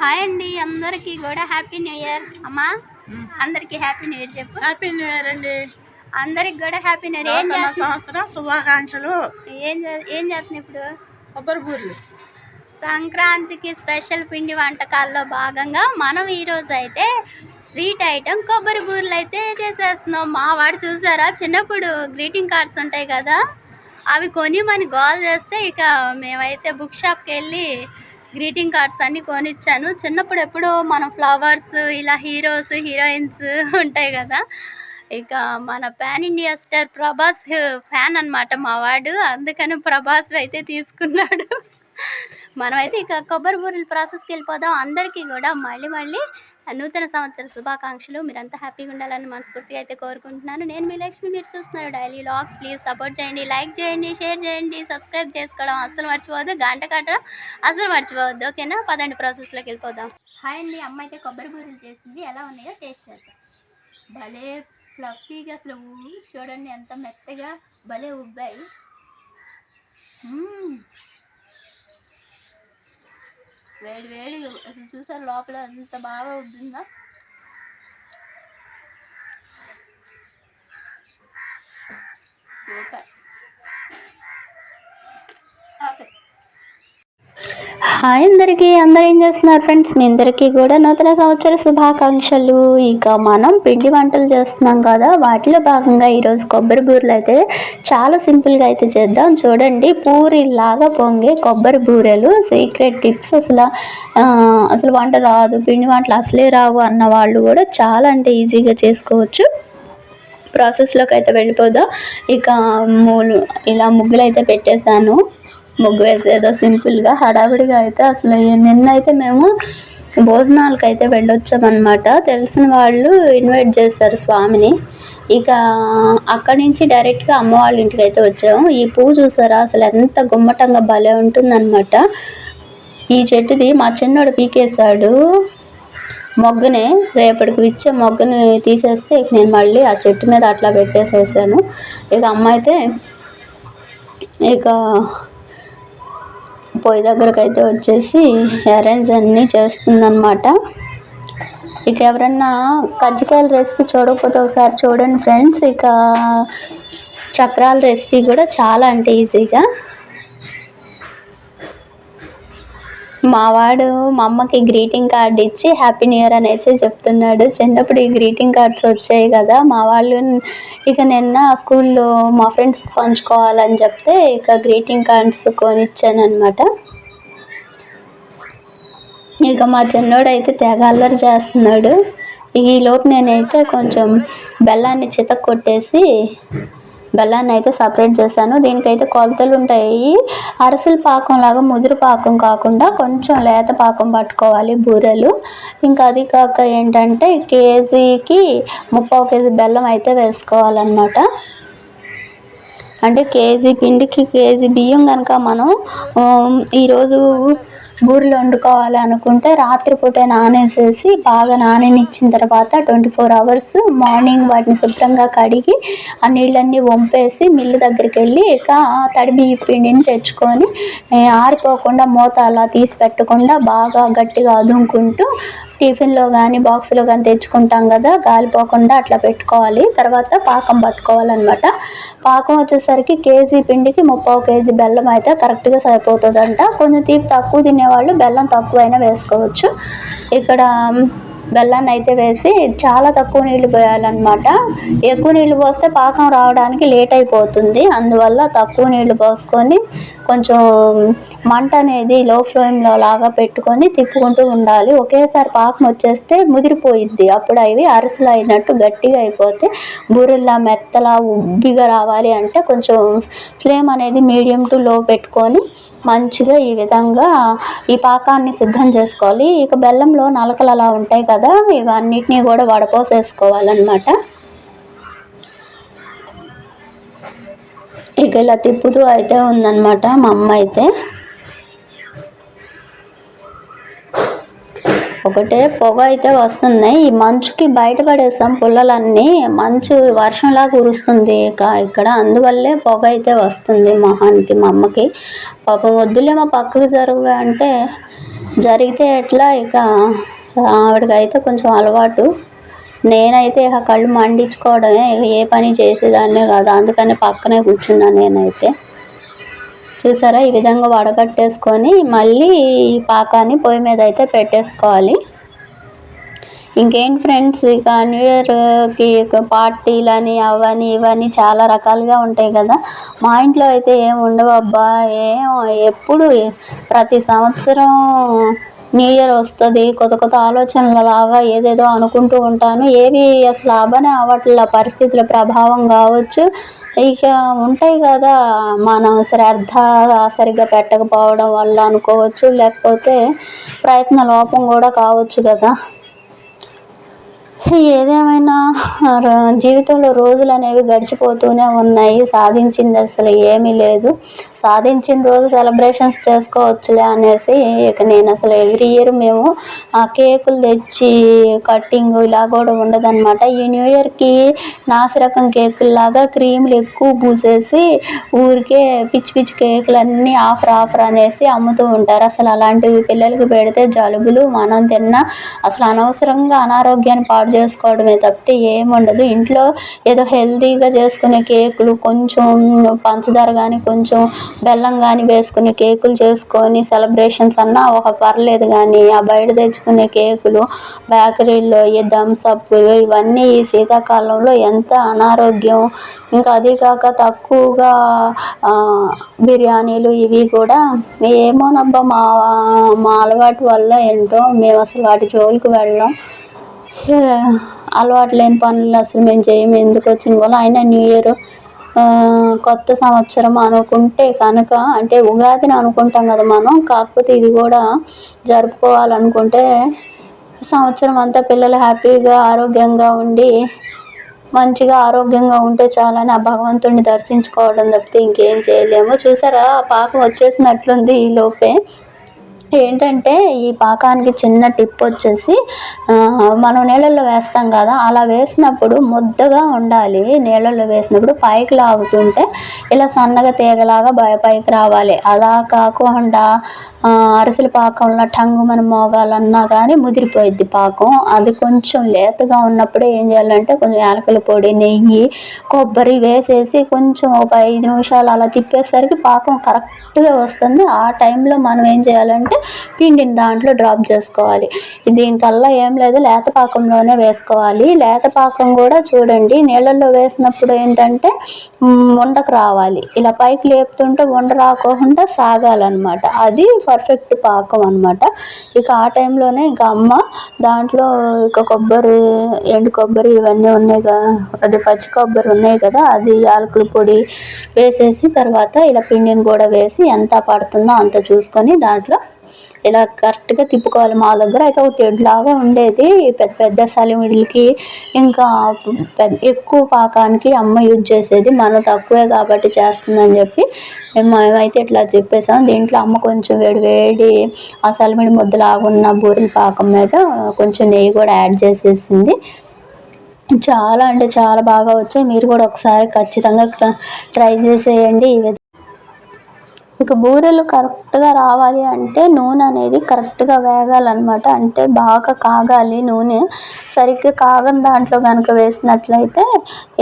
Hi అండి అందరికీ కూడా హ్యాపీ న్యూ ఇయర్ అమ్మా అందరికీ హ్యాపీ న్యూ ఇయర్ చెప్పు. హ్యాపీ న్యూ ఇయర్ అండి. అందరికి కూడా హ్యాపీ న్యూ ఇయర్ ఏం సంవత్సరం శుభాకాంక్షలు. ఏం ఏం చేస్తున్నావు ఇప్పుడు? కొబ్బరి బూర్లు. సంక్రాంతికి స్పెషల్ పిండి వంటకాల్లో భాగంగా మనం ఈరోజు అయితే స్వీట్ ఐటమ్ కొబ్బరి బూరెలు అయితే చేసేస్తున్నాం. మా వాడు చూసారా? చిన్నప్పుడు గ్రీటింగ్ కార్డ్స్ ఉంటాయి కదా అవి కొని మన గోల్ చేస్తే ఇక మేమైతే బుక్ షాప్కి వెళ్ళి గ్రీటింగ్ కార్డ్స్ అన్నీ కొనిచ్చాను. చిన్నప్పుడు ఎప్పుడో మన ఫ్లవర్స్ ఇలా హీరోస్ హీరోయిన్స్ ఉంటాయి కదా. ఇక మన pan India star Prabhas fan అన్నమాట మా వాడు. అందుకని ప్రభాస్ అయితే తీసుకున్నాడు. మనమైతే ఇక కొబ్బరి బూరెల ప్రాసెస్కి వెళ్ళిపోదాం. అందరికీ కూడా మళ్ళీ మళ్ళీ నూతన సంవత్సర శుభాకాంక్షలు. మీరంతా హ్యాపీగా ఉండాలని మనస్ఫూర్తిగా అయితే కోరుకుంటున్నాను. నేను మీ లక్ష్మి మీరు చూస్తున్నారు డైలీ లాగ్స్ ప్లీజ్ సపోర్ట్ చేయండి లైక్ చేయండి షేర్ చేయండి సబ్స్క్రైబ్ చేసుకోవడం అస్సలు మర్చిపోవద్దు. గంట కట్టడం అస్సలు మర్చిపోవద్దు. ఓకేనా? పదండి ప్రాసెస్లోకి వెళ్ళిపోదాం. హాయ్ అండి అమ్మ అయితే కొబ్బరి బూరెలు చేసింది. ఎలా ఉన్నాయో టేస్ట్ చేద్దాం. భలే ఫ్లఫీగా అసలు చూడండి ఎంత మెత్తగా భలే ఉబ్బాయి. వేడి వేడి అసలు చూసారు లోపల ఎంత బాగా ఉంటుందా? సూపర్. ఓకే హాయ్ అందరికీ అందరు ఏం చేస్తున్నారు ఫ్రెండ్స్? మీ అందరికీ కూడా నూతన సంవత్సర శుభాకాంక్షలు. ఇక మనం పిండి వంటలు చేస్తున్నాం కదా వాటిలో భాగంగా ఈరోజు కొబ్బరి బూరెలు అయితే చాలా సింపుల్గా అయితే చేద్దాం. చూడండి పూరిలాగా పొంగే కొబ్బరి బూరెలు. సీక్రెట్ టిప్స్ అసలు అసలు వంట రాదు పిండి వంటలు అసలే రావు అన్న వాళ్ళు కూడా చాలా అంటే ఈజీగా చేసుకోవచ్చు. ప్రాసెస్లోకి అయితే వెళ్ళిపోదాం. ఇక మూలు ఇలా ముగ్గులు అయితే పెట్టేశాను. ముగ్గు వేసేదో సింపుల్గా హడావిడిగా అయితే అసలు నిన్నైతే నిన్న అయితే మేము భోజనాలకు అయితే వెళ్ళొచ్చామన్నమాట. తెలిసిన వాళ్ళు ఇన్వైట్ చేశారు స్వామిని. ఇక అక్కడి నుంచి డైరెక్ట్గా అమ్మ వాళ్ళ ఇంటికి అయితే వచ్చాము. ఈ పువ్వు చూసారా? అసలు ఎంత గుమ్మటంగా భలే ఉంటుందన్నమాట. ఈ చెట్టుది మా చిన్నోడు పీకేశాడు మొగ్గనే. రేపటికి ఇచ్చే మొగ్గని తీసేస్తే ఇక నేను మళ్ళీ ఆ చెట్టు మీద అట్లా పెట్టేసేసాను. ఇక అమ్మ అయితే ఇక పొయ్యి దగ్గరకు అయితే వచ్చేసి అరేంజ్ అన్నీ చేస్తుందన్నమాట. ఇక ఎవరన్నా కజ్జికాయల రెసిపీ చూడకపోతే ఒకసారి చూడండి ఫ్రెండ్స్ ఇక చక్రాల రెసిపీ కూడా చాలా అంటే ఈజీగా మా వాడు మా అమ్మకి గ్రీటింగ్ కార్డ్ ఇచ్చి హ్యాపీ న్యూ ఇయర్ అనేసి చెప్తున్నాడు. చిన్నప్పుడు ఈ గ్రీటింగ్ కార్డ్స్ వచ్చాయి కదా మా వాళ్ళు ఇక నిన్న స్కూల్లో మా ఫ్రెండ్స్ పంచుకోవాలని చెప్తే ఇక గ్రీటింగ్ కార్డ్స్ కొనిచ్చాను అనమాట ఇక మా చిన్నోడు అయితే తెగ అల్లరి చేస్తున్నాడు. ఈ లోపు నేనైతే కొంచెం బెల్లాన్ని చితక్ కొట్టేసి బెల్లాన్ని అయితే సపరేట్ చేశాను. దీనికైతే కొలతలు ఉంటాయి. అరసల పాకం లాగా ముదురు పాకం కాకుండా కొంచెం లేత పాకం పట్టుకోవాలి బూరెలు. ఇంకా అది కాక ఏంటంటే కేజీకి ముప్పావు కేజీ బెల్లం అయితే వేసుకోవాలన్నమాట. అంటే కేజీ పిండికి కేజీ బియ్యం కనుక మనం ఈరోజు బూరెలు వండుకోవాలి అనుకుంటే రాత్రిపూట నానేసేసి బాగా నాననిచ్చిన తర్వాత ట్వంటీ ఫోర్ అవర్స్ మార్నింగ్ వాటిని శుభ్రంగా కడిగి ఆ నీళ్ళన్నీ వంపేసి మిల్లు దగ్గరికి వెళ్ళి ఇక తడిబి పిండిని తెచ్చుకొని ఆరిపోకుండా మూత అలా తీసి పెట్టకుండా బాగా గట్టిగా అదుముకుంటూ టిఫిన్లో కానీ బాక్స్లో కానీ తెచ్చుకుంటాం కదా గాలిపోకుండా అట్లా పెట్టుకోవాలి. తర్వాత పాకం పట్టుకోవాలన్నమాట. పాకం వచ్చేసరికి కేజీ పిండికి ముప్పై కేజీ బెల్లం అయితే కరెక్ట్గా సరిపోతుందంట. కొంచెం తీపి తక్కువ తినేవాళ్ళు బెల్లం తక్కువైనా వేసుకోవచ్చు. ఇక్కడ బెల్లాన్ని అయితే వేసి చాలా తక్కువ నీళ్ళు పోయాలన్నమాట. ఎక్కువ నీళ్ళు పోస్తే పాకం రావడానికి లేట్ అయిపోతుంది. అందువల్ల తక్కువ నీళ్ళు పోసుకొని కొంచెం మంట అనేది లో ఫ్లేమ్లో లాగా పెట్టుకొని తిప్పుకుంటూ ఉండాలి. ఒకేసారి పాకం వచ్చేస్తే ముదిరిపోయిద్ది. అప్పుడు అవి అరసలు అయినట్టు గట్టిగా అయిపోతే బూరెల్లా మెత్తలా ఉబ్బిగా రావాలి అంటే కొంచెం ఫ్లేమ్ అనేది మీడియం టు లో పెట్టుకొని మంచిగా ఈ విధంగా ఈ పాకాన్ని సిద్ధం చేసుకోవాలి. ఇక బెల్లంలో నలకలు అలా ఉంటాయి కదా ఇవన్నిటినీ కూడా వడపోసేసుకోవాలన్నమాట. ఇక ఇలా తిప్పుతూ అయితే ఉందన్నమాట మా అమ్మ అయితే. ఒకటే పొగ అయితే వస్తున్నాయి. ఈ మంచుకి బయటపడేసాం. పుల్లలన్నీ మంచు వర్షంలా కురుస్తుంది ఇక ఇక్కడ. అందువల్లే పొగ అయితే వస్తుంది మొహానికి మా అమ్మకి పాపం వద్దులే మా పక్కకు జరుగు అంటే జరిగితే ఎట్లా? ఇక ఆవిడకైతే కొంచెం అలవాటు. నేనైతే ఇక కళ్ళు మండించుకోవడమే. ఇక ఏ పని చేసేదాన్నే కాదు. అందుకని పక్కనే కూర్చున్నాను నేనైతే. చూసారా? ఈ విధంగా వడగట్టేసుకొని మళ్ళీ ఈ పాకాన్ని పొయ్యి మీద అయితే పెట్టేసుకోవాలి. ఇంకేంటి ఫ్రెండ్స్ ఇక న్యూ ఇయర్కి పార్టీలు పార్టీలని అవని ఇవని చాలా రకాలుగా ఉంటాయి కదా. మా ఇంట్లో అయితే ఏం ఉండవు అబ్బా. ఏం ఎప్పుడు ప్రతి సంవత్సరం న్యూ ఇయర్ వస్తుంది కొత్త కొత్త ఆలోచనల లాగా ఏదేదో అనుకుంటూ ఉంటాను. ఏవి అసలు అవనే అవట్ల పరిస్థితుల ప్రభావం కావచ్చు. ఇక ఉంటాయి కదా మనం శ్రద్ధ సరిగ్గా పెట్టకపోవడం వల్ల అనుకోవచ్చు. లేకపోతే ప్రయత్న లోపం కూడా కావచ్చు కదా. ఏదేమైనా జీవితంలో రోజులు అనేవి గడిచిపోతూనే ఉన్నాయి. సాధించింది అసలు ఏమీ లేదు. సాధించిన రోజు సెలబ్రేషన్స్ చేసుకోవచ్చులే అనేసి ఇక నేను అసలు ఎవ్రీ ఇయర్ మేము ఆ కేకులు తెచ్చి కట్టింగ్ ఇలా కూడా ఉండదన్నమాట. ఈ న్యూ ఇయర్కి నాసిరకం కేకుల్లాగా క్రీములు ఎక్కువ పూసేసి ఊరికే పిచ్చి పిచ్చి కేకులన్నీ ఆఫర్ ఆఫర్ అనేసి అమ్ముతూ ఉంటారు. అసలు అలాంటివి పిల్లలకి పెడితే జలుబులు మనం తిన్నా అసలు అనవసరంగా అనారోగ్యాన్ని పాడు చేసుకోవడమే తప్పితే ఏముండదు. ఇంట్లో ఏదో హెల్తీగా చేసుకునే కేకులు కొంచెం పంచదార కానీ కొంచెం బెల్లం కానీ వేసుకునే కేకులు చేసుకొని సెలబ్రేషన్స్ అన్నా ఒక పర్లేదు కానీ ఆ బయట తెచ్చుకునే కేకులు బేకరీల్లో ఈ థమ్స్ అప్లు ఇవన్నీ ఈ శీతాకాలంలో ఎంత అనారోగ్యం. ఇంకా అదే కాక తక్కువగా బిర్యానీలు ఇవి కూడా ఏమోనబ్బా మా మా అలవాటు వల్ల ఏంటో మేము అసలు వాటి జోలికి వెళ్ళాం. అలవాటు లేని పనులు అసలు మేము చేయము. ఎందుకు వచ్చిన కూడా అయినా న్యూ ఇయర్ కొత్త సంవత్సరం అనుకుంటే కనుక అంటే ఉగాదిని అనుకుంటాం కదా మనం కాకపోతే ఇది కూడా జరుపుకోవాలనుకుంటే సంవత్సరం అంతా పిల్లలు హ్యాపీగా ఆరోగ్యంగా ఉండి మంచిగా ఆరోగ్యంగా ఉంటే చాలని ఆ భగవంతుడిని దర్శించుకోవడం తప్పితే ఇంకేం చేయలేము. చూసారా? ఆ పాకం వచ్చేసినట్లుంది ఈ లోపే. ఏంటంటే ఈ పాకానికి చిన్న టిప్ వచ్చేసి మనం నీళ్ళల్లో వేస్తాం కదా అలా వేసినప్పుడు ముద్దగా ఉండాలి. నీళ్ళల్లో వేసినప్పుడు పైకి లాగుతుంటే ఇలా సన్నగా తీగలాగా బయ పైకి రావాలి. అలా కాకుండా అరసల అరిసెల పాకంలో టంగు మన మోగాలన్నా కానీ ముదిరిపోయిద్ది పాకం. అది కొంచెం లేతగా ఉన్నప్పుడే ఏం చేయాలంటే కొంచెం యాలకుల పొడి నెయ్యి కొబ్బరి వేసేసి కొంచెం ఒక ఐదు నిమిషాలు అలా తిప్పేసరికి పాకం కరెక్ట్గా వస్తుంది. ఆ టైంలో మనం ఏం చేయాలంటే పిండిని దాంట్లో డ్రాప్ చేసుకోవాలి. దీనికల్లా ఏం లేదు లేత పాకంలోనే వేసుకోవాలి. లేత పాకం కూడా చూడండి నీళ్ళల్లో వేసినప్పుడు ఏంటంటే ఉండకు రావాలి. ఇలా పైకి లేపుతుంటే ఉండ రాకోకుండా సాగాలన్నమాట. అది పర్ఫెక్ట్ పాకం అన్నమాట. ఇక ఆ టైంలోనే ఇంకా అమ్మ దాంట్లో ఇక కొబ్బరి ఎండు కొబ్బరి ఇవన్నీ ఉన్నాయి కదా అది పచ్చి కొబ్బరి ఉన్నాయి కదా అది యాలకుల పొడి వేసేసి తర్వాత ఇలా పిండిని కూడా వేసి ఎంత పడుతుందో అంత చూసుకొని దాంట్లో ఇలా కరెక్ట్గా తిప్పుకోవాలి మా దగ్గర. అయితే ఒక తెడ్లాగా ఉండేది. పెద్ద పెద్ద సలిమిడిలకి ఇంకా పెద్ద ఎక్కువ పాకానికి అమ్మ యూజ్ చేసేది. మనం తక్కువే కాబట్టి చేస్తుందని చెప్పి మేము మేమైతే ఇట్లా చెప్పేసాం. దీంట్లో అమ్మ కొంచెం వేడి వేడి ఆ సలిమిడి ముద్దలాగా ఉన్న బూరెల పాకం మీద కొంచెం నెయ్యి కూడా యాడ్ చేసేసింది. చాలా అంటే చాలా బాగా వచ్చాయి. మీరు కూడా ఒకసారి ఖచ్చితంగా ట్రై చేసేయండి. ఈ ఇక బూరెలు కరెక్ట్గా రావాలి అంటే నూనె అనేది కరెక్ట్గా వేగాలన్నమాట. అంటే బాగా కాగాలి నూనె. సరిగ్గా కాగని దాంట్లో కనుక వేసినట్లయితే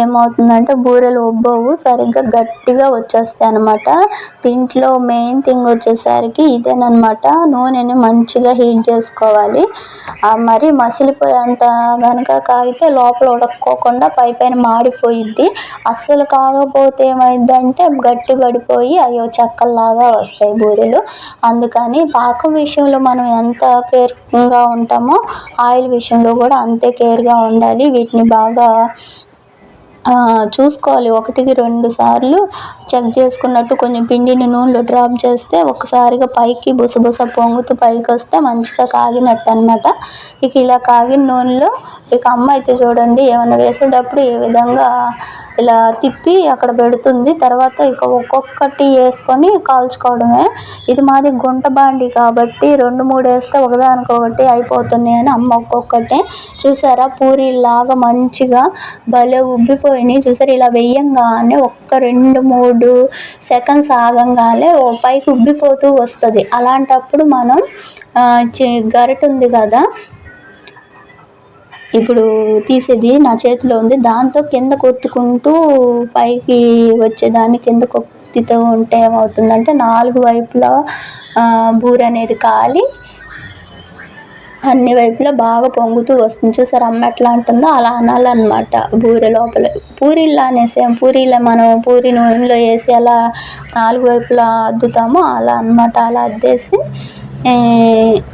ఏమవుతుందంటే బూరెలు ఉబ్బవు సరిగ్గా గట్టిగా వచ్చేస్తాయి అనమాట దీంట్లో మెయిన్ థింగ్ వచ్చేసరికి ఇదేనమాట నూనెని మంచిగా హీట్ చేసుకోవాలి. మరి మసిలిపోయేంత కనుక కాగితే లోపల ఉడక్కోకుండా పై పైన మాడిపోయిద్ది. అస్సలు కాకపోతే ఏమైందంటే గట్టి పడిపోయి అయ్యో బాగా వస్తాయి బూరెలు. అందుకని పాకం విషయంలో మనం ఎంత కేర్గా ఉంటామో ఆయిల్ విషయంలో కూడా అంతే కేర్గా ఉండాలి. వీటిని బాగా చూసుకోవాలి. ఒకటికి రెండు సార్లు చెక్ చేసుకున్నట్టు కొంచెం పిండిని నూనెలో డ్రాప్ చేస్తే ఒకసారిగా పైకి బుసబుస పొంగుతూ పైకి వస్తే మంచిగా కాగినట్టు అనమాట ఇక ఇలా కాగిన నూనెలో ఇక అమ్మ అయితే చూడండి ఏమైనా వేసేటప్పుడు ఏ విధంగా ఇలా తిప్పి అక్కడ పెడుతుంది. తర్వాత ఇక ఒక్కొక్కటి వేసుకొని కాల్చుకోవడమే. ఇది మాది గుంట బాండి కాబట్టి రెండు మూడు వేస్తే ఒకదానికొకటి అయిపోతున్నాయి అని అమ్మ ఒక్కొక్కటే. చూసారా? పూరీలాగా మంచిగా భలే ఉబ్బిపోయి ఉబ్బిపోయినాయి చూసారు ఇలా వేయంగానే ఒక్క రెండు మూడు సెకండ్స్ ఆగంగానే ఓ పైకి ఉబ్బిపోతూ వస్తుంది. అలాంటప్పుడు మనం ఆ, గరిటె ఉంది కదా ఇప్పుడు తీసేది నా చేతిలో ఉంది. దాంతో కింద కొత్తుకుంటూ పైకి వచ్చేదాన్ని కింద కొత్తితో ఉంటే ఏమవుతుందంటే నాలుగు వైపులా బూర అనేది కాలి అన్ని వైపులా బాగా పొంగుతూ వస్తుంది. చూసారు అమ్మ ఎట్లా ఉంటుందో అలా అనాలన్నమాట. బూరె లోపల. పూరీలా అనేసాం పూరీలో మనం పూరి నూనెలో వేసి అలా నాలుగు వైపులా అద్దుతామో అలా అన్నమాట. అలా అద్దేసి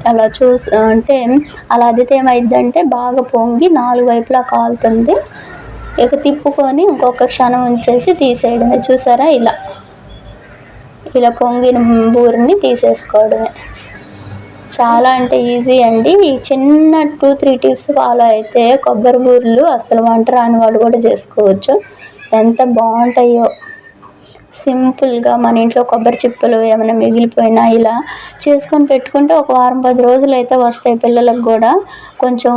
అలా చూసి అంటే అలా అద్దితే ఏమైందంటే బాగా పొంగి నాలుగు వైపులా కాలుతుంది. ఇక తిప్పుకొని ఇంకొక క్షణం ఉంచేసి తీసేయడమే. చూసారా ఇలా. ఇలా పొంగిన బూరిని తీసేసుకోవడమే. చాలా అంటే ఈజీ అండి. ఈ చిన్న టూ త్రీ టిప్స్ ఫాలో అయితే కొబ్బరి బూరెలు అసలు వంట రాని వాళ్ళు కూడా చేసుకోవచ్చు. ఎంత బాగుంటాయో. సింపుల్గా మన ఇంట్లో కొబ్బరి చిప్పలు ఏమైనా మిగిలిపోయినా ఇలా చేసుకొని పెట్టుకుంటే ఒక వారం పది రోజులు అయితే వస్తాయి పిల్లలకు కూడా. కొంచెం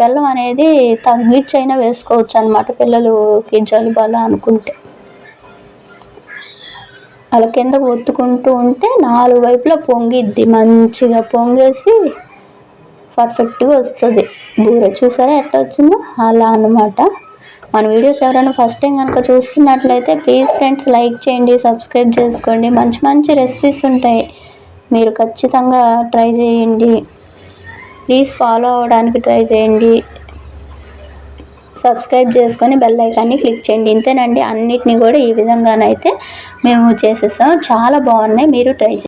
బెల్లం అనేది తగ్గించైనా వేసుకోవచ్చు అనమాట పిల్లలకి జలుబు అలా అనుకుంటే. అలా కిందకు ఒత్తుకుంటూ ఉంటే నాలుగు వైపులా పొంగిద్ది. మంచిగా పొంగేసి పర్ఫెక్ట్గా వస్తుంది. బూర చూసారా ఎట్లా వచ్చిందో? అలా అన్నమాట. మన వీడియోస్ ఎవరైనా ఫస్ట్ టైం కనుక చూస్తున్నట్లయితే ప్లీజ్ ఫ్రెండ్స్ లైక్ చేయండి సబ్స్క్రైబ్ చేసుకోండి. మంచి మంచి రెసిపీస్ ఉంటాయి. మీరు ఖచ్చితంగా ట్రై చేయండి. ప్లీజ్ ఫాలో అవ్వడానికి ట్రై చేయండి. సబ్స్క్రైబ్ చేసుకొని బెల్ ఐకాన్ని క్లిక్ చేయండి. ఇంతేనండి అన్నిటిని కూడా ఈ విధంగానైతే మేము చేసేసాం. చాలా బాగున్నాయి. మీరు ట్రై చేయండి